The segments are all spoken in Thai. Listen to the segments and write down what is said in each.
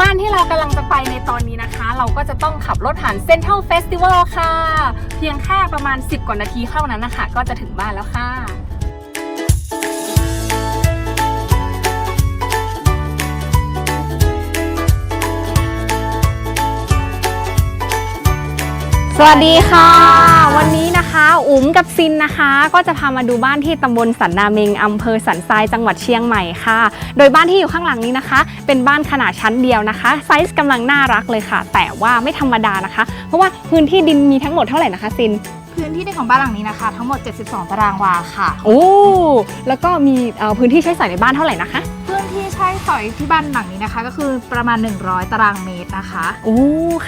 บ้านที่เรากำลังจะไปในตอนนี้นะคะ เราก็จะต้องขับรถผ่านเซ็นทรัลเฟสติวัลค่ะ เพียงแค่ประมาณ 10 กว่านาทีเท่านั้นนะคะ ก็จะถึงบ้านแล้วค่ะสวัสดีค่ะ วันนี้ อุ๋มกับซินนะคะ ก็จะพามาดูบ้านที่ตำบลสันนาเมงอำเภอสันทรายจังหวัดเชียงใหม่ค่ะ โดยบ้านที่อยู่ข้างหลังนี้นะคะ เป็นบ้านขนาดชั้นเดียวนะคะ ไซส์กำลังน่ารักเลยค่ะ แต่ว่าไม่ธรรมดานะคะ เพราะว่าพื้นที่ดินมีทั้งหมดเท่าไหร่นะคะซินพื้นที่ในของบ้านหลังนี้นะคะ ทั้งหมด 72 ตารางวาค่ะ โอ้แล้วก็มีเอ่อพื้นที่ใช้สอยในบ้านเท่าไหร่นะคะ พื้นที่ใช้สอยที่บ้านหลังนี้นะคะ ก็คือประมาณ 100 ตารางเมตรนะคะ โอ้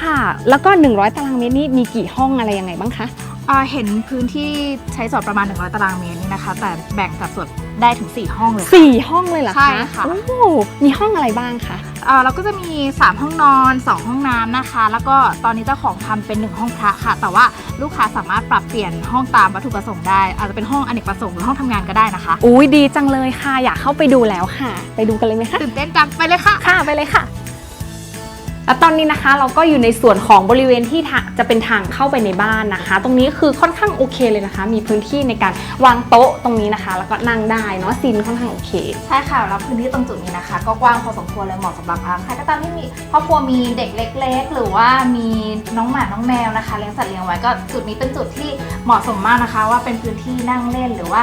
ค่ะ แล้วก็ 100 ตารางเมตรนี่มีกี่ห้องอะไรยังไงบ้างคะ อ่าเห็นพื้นที่ใช้สอยประมาณ 100 ตารางเมตรนี่นะคะ แต่แบ่งสัดส่วนได้ถึง 4 ห้องเลยค่ะ สี่ห้องเลยเหรอคะใช่ค่ะ โอ้มีห้องอะไรบ้างคะ อ่าเราก็จะมี 3 ห้องนอน 2 ห้องน้ำนะคะ แล้วก็ตอนนี้เจ้าของทำเป็น 1 ห้องพระค่ะ แต่ว่าลูกค้าสามารถปรับเปลี่ยนห้องตามวัตถุประสงค์ได้ อาจจะเป็นห้องอเนกประสงค์หรือห้องทำงานก็ได้นะคะ อุ้ยดีจังเลยค่ะ อยากเข้าไปดูแล้วค่ะ ไปดูกันเลยไหมคะ ตื่นเต้นจังไปเลยค่ะ ค่ะไปเลยค่ะ แล้วตอนนี้นะคะเราก็อยู่ในส่วนของบริเวณที่จะเป็นทางเข้าไปในบ้านนะคะ ตรงนี้คือค่อนข้างโอเคเลยนะคะ มีพื้นที่ในการวางโต๊ะตรงนี้นะคะ แล้วก็นั่งได้เนาะซีนค่อนข้างโอเค ใช่ค่ะแล้วพื้นที่ตรงจุดนี้นะคะ ก็กว้างพอสมควรเลยเหมาะสำหรับใครก็ตามที่มีครอบครัวมีเด็กเล็ก ๆ หรือว่ามีน้องหมาน้องแมวนะคะเลี้ยงสัตว์เลี้ยงไว้ก็จุดนี้เป็นจุดที่เหมาะสมมากนะคะ ว่าเป็นพื้นที่นั่งเล่นหรือว่า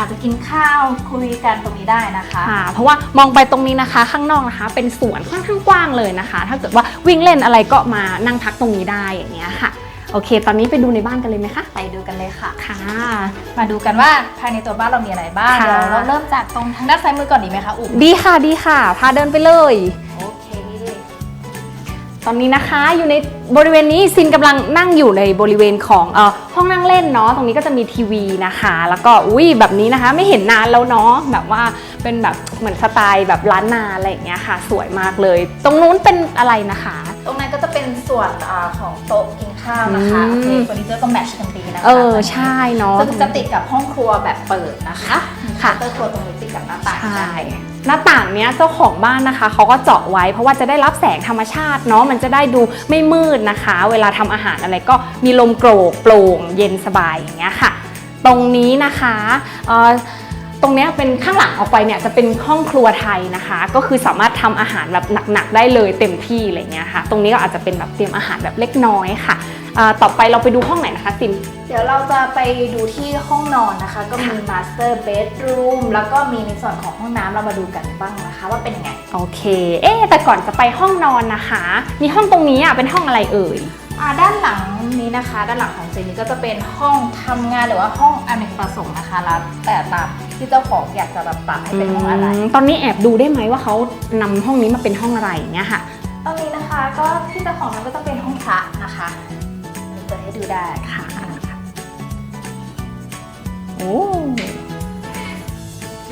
อาจจะกินข้าวคุยกันตรงนี้ได้นะคะค่ะเพราะว่ามองไปตรงนี้นะคะ ข้างนอกนะคะ เป็นสวนค่อนข้างกว้างเลยนะคะ ถ้าเกิดว่าวิ่งเล่นอะไรก็มานั่งพักตรงนี้ได้อย่างเงี้ยค่ะ โอเค ตอนนี้ไปดูในบ้านกันเลยไหมคะไปดูกันเลยค่ะ ค่ะ มาดูกันว่าภายในตัวบ้านเรามีอะไรบ้างค่ะ เดี๋ยวเราเริ่มจากตรงทางด้านซ้ายมือก่อนดีไหมคะอุ๋มดีค่ะดีค่ะ พาเดินไปเลยโอเคตอนนี้นะคะอยู่ในบริเวณนี้ซินกำลังนั่งอยู่ในบริเวณของเออห้องนั่งเล่นเนาะตรงนี้ก็จะมีทีวีนะคะ แล้วก็อุ้ยแบบนี้นะคะ ไม่เห็นนานแล้วเนาะแบบว่าเป็นแบบเหมือนสไตล์แบบล้านนาอะไรอย่างเงี้ยค่ะ สวยมากเลย ตรงนู้นเป็นอะไรนะคะ ตรงนั้นก็จะเป็นส่วนอาของโต๊ะกินข้าวนะคะอืมโอเคเฟอร์นิเจอร์ก็แมทช์กันดีนะคะเออใช่เนาะซึ่งจะติดกับห้องครัวแบบเปิดนะคะ ค่ะเคาน์เตอร์ครัวตรงนี้ติดกับหน้าต่างใช่ หน้าต่างเนี้ยเจ้าของบ้านนะคะเขาก็เจาะไว้เพราะว่าจะได้รับแสงธรรมชาติเนาะมันจะได้ดูไม่มืดนะคะ เวลาทำอาหารอะไรก็มีลมโกรกโปร่งเย็นสบายอย่างเงี้ยค่ะ ตรงนี้นะคะเอ่อตรงเนี้ยเป็นข้างหลังออกไปเนี่ยจะเป็นห้องครัวไทยนะคะ ก็คือสามารถทำอาหารแบบหนักๆได้เลยเต็มที่อะไรเงี้ยค่ะ ตรงนี้ก็อาจจะเป็นแบบเตรียมอาหารแบบเล็กน้อยค่ะเอ่อ ต่อไปเราไปดูห้องไหนนะคะซินเดี๋ยวเราจะไปดูที่ห้องนอนนะคะ ก็มี master bedroom แล้วก็มีในส่วนของห้องน้ำเรามาดูกันบ้างนะคะ ว่าเป็นยังไง โอเค เอ๊ะแต่ก่อนจะไปห้องนอนนะคะ มีห้องตรงนี้อะเป็นห้องอะไรเอ่ยอ่าด้านหลังนี้นะคะ ด้านหลังของเจนนี่ก็จะเป็นห้องทำงานหรือว่าห้องอเนกประสงค์นะคะแล้วแต่ตามที่เจ้าของอยากจะแบบปรับให้เป็นห้องอะไรมตอนนี้แอบดูได้ไหมว่าเขานำห้องนี้มาเป็นห้องอะไรอย่างเงี้ยค่ะตรงนี้นะคะก็ที่เจ้าของนั้นก็จะเป็นห้องพระนะคะเปิด ให้ดูได้ค่ะโอ้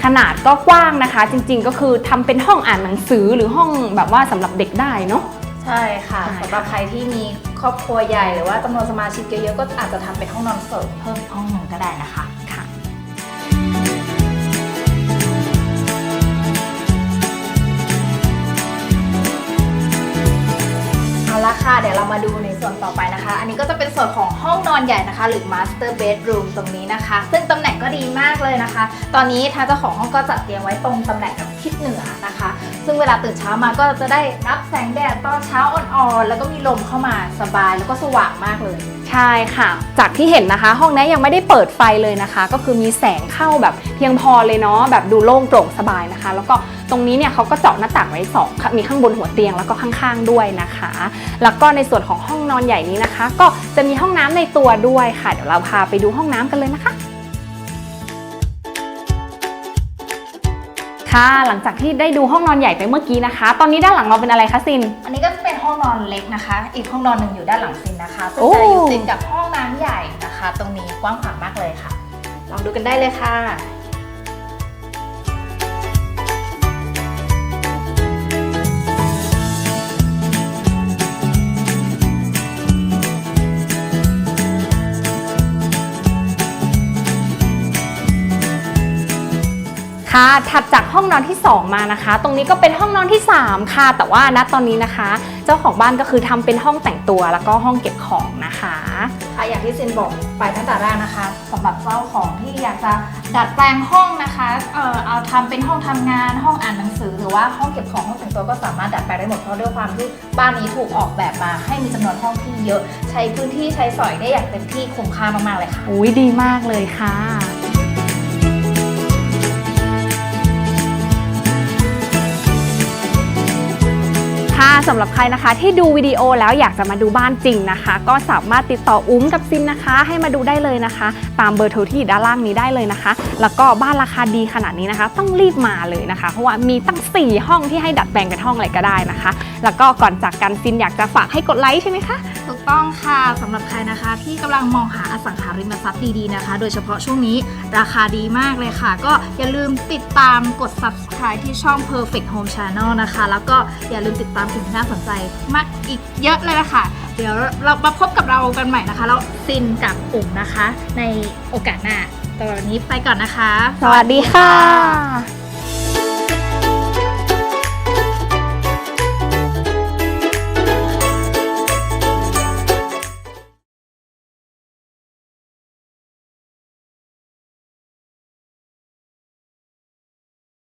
ขนาดก็กว้างนะคะ จริงๆก็คือทำเป็นห้องอ่านหนังสือหรือห้องแบบว่าสำหรับเด็กได้เนาะใช่ค่ะใช่ค่ะสำหรับใครที่มีครอบครัวใหญ่หรือว่าจำนวนสมาชิกเยอะๆก็อาจจะทำเป็นห้องนอนเสริมเพิ่มห้องหนึ่งก็ได้นะคะ เดี๋ยวเรามาดูในส่วนต่อไปนะคะ อันนี้ก็จะเป็นส่วนของห้องนอนใหญ่นะคะ หรือ master bedroom ตรงนี้นะคะ ซึ่งตำแหน่งก็ดีมากเลยนะคะ ตอนนี้ทางเจ้าของห้องก็จัดเตรียมไว้ตรงตำแหน่งกับทิศเหนือนะคะ ซึ่งเวลาตื่นเช้ามาก็จะได้รับแสงแดดตอนเช้าอ่อนๆ แล้วก็มีลมเข้ามาสบายแล้วก็สว่างมากเลย ใช่ค่ะ จากที่เห็นนะคะ ห้องนี้ยังไม่ได้เปิดไฟเลยนะคะ ก็คือมีแสงเข้าแบบเพียงพอเลยเนาะแบบดูโล่งโปร่งสบายนะคะ แล้วก็ตรงนี้เนี่ยเขาก็เจาะหน้าต่างไว้สองมีข้างบนหัวเตียงแล้วก็ข้างๆด้วยนะคะ แล้วก็ในส่วนของห้องนอนใหญ่นี้นะคะ ก็จะมีห้องน้ำในตัวด้วยค่ะ เดี๋ยวเราพาไปดูห้องน้ำกันเลยนะคะ ค่ะ หลังจากที่ได้ดูห้องนอนใหญ่ไปเมื่อกี้นะคะ ตอนนี้ด้านหลังเราเป็นอะไรคะซิน อันนี้ก็จะเป็นห้องนอนเล็กนะคะ อีกห้องนอนหนึ่งอยู่ด้านหลังซินนะคะซึ่งโอ้จะอยู่ติดกับห้องน้ำใหญ่นะคะ ตรงนี้กว้างขวางมากเลยค่ะ ลองดูกันได้เลยค่ะ ค่ะ ถัดจากห้องนอนที่ 2 มานะคะ ตรงนี้ก็เป็นห้องนอนที่ 3 ค่ะ แต่ว่าณตอนนี้นะคะ เจ้าของบ้านก็คือทำเป็นห้องแต่งตัวแล้วก็ห้องเก็บของนะคะค่ะอย่างที่ซินบอกไปตั้งแต่แรกนะคะสำหรับเจ้าของที่อยากจะดัดแปลงห้องนะคะเอ่อเอาทำเป็นห้องทำงานห้องอ่านหนังสือ หรือว่าห้องเก็บของห้องแต่งตัวก็สามารถดัดแปลงได้หมดเพราะด้วยความที่บ้านนี้ถูกออกแบบมาให้มีจำนวนห้องที่เยอะ ใช้พื้นที่ใช้สอยได้อย่างเต็มที่คุ้มค่ามากๆเลยค่ะอุ้ยดีมากเลยค่ะ สำหรับใครนะคะ ที่ดูวิดีโอแล้วอยากจะมาดูบ้านจริงนะคะ ก็สามารถติดต่ออุ้มกับซินนะคะ ให้มาดูได้เลยนะคะ ตามเบอร์โทรที่อยู่ด้านล่างนี้ได้เลยนะคะ แล้วก็บ้านราคาดีขนาดนี้นะคะ ต้องรีบมาเลยนะคะ เพราะว่ามีตั้ง 4 ห้องที่ให้ดัดแปลงเป็นห้องอะไรก็ได้นะคะ แล้วก็ก่อนจากกันซินอยากจะฝากให้กดไลค์ใช่ไหมคะ ต้องค่ะสำหรับใครนะคะที่กำลังมองหาอสังหาริมทรัพย์ดีๆนะคะ โดยเฉพาะช่วงนี้ราคาดีมากเลยค่ะ ก็อย่าลืมติดตามกด subscribe ที่ช่อง Perfect Home Channel นะคะ แล้วก็อย่าลืมติดตามสิ่งที่น่าสนใจมากอีกเยอะเลยละค่ะ เดี๋ยวเรามาพบกับเรากันใหม่นะคะ แล้วซินกับอุ่มนะคะ ในโอกาสหน้าตอนนี้ไปก่อนนะคะ สวัสดีค่ะ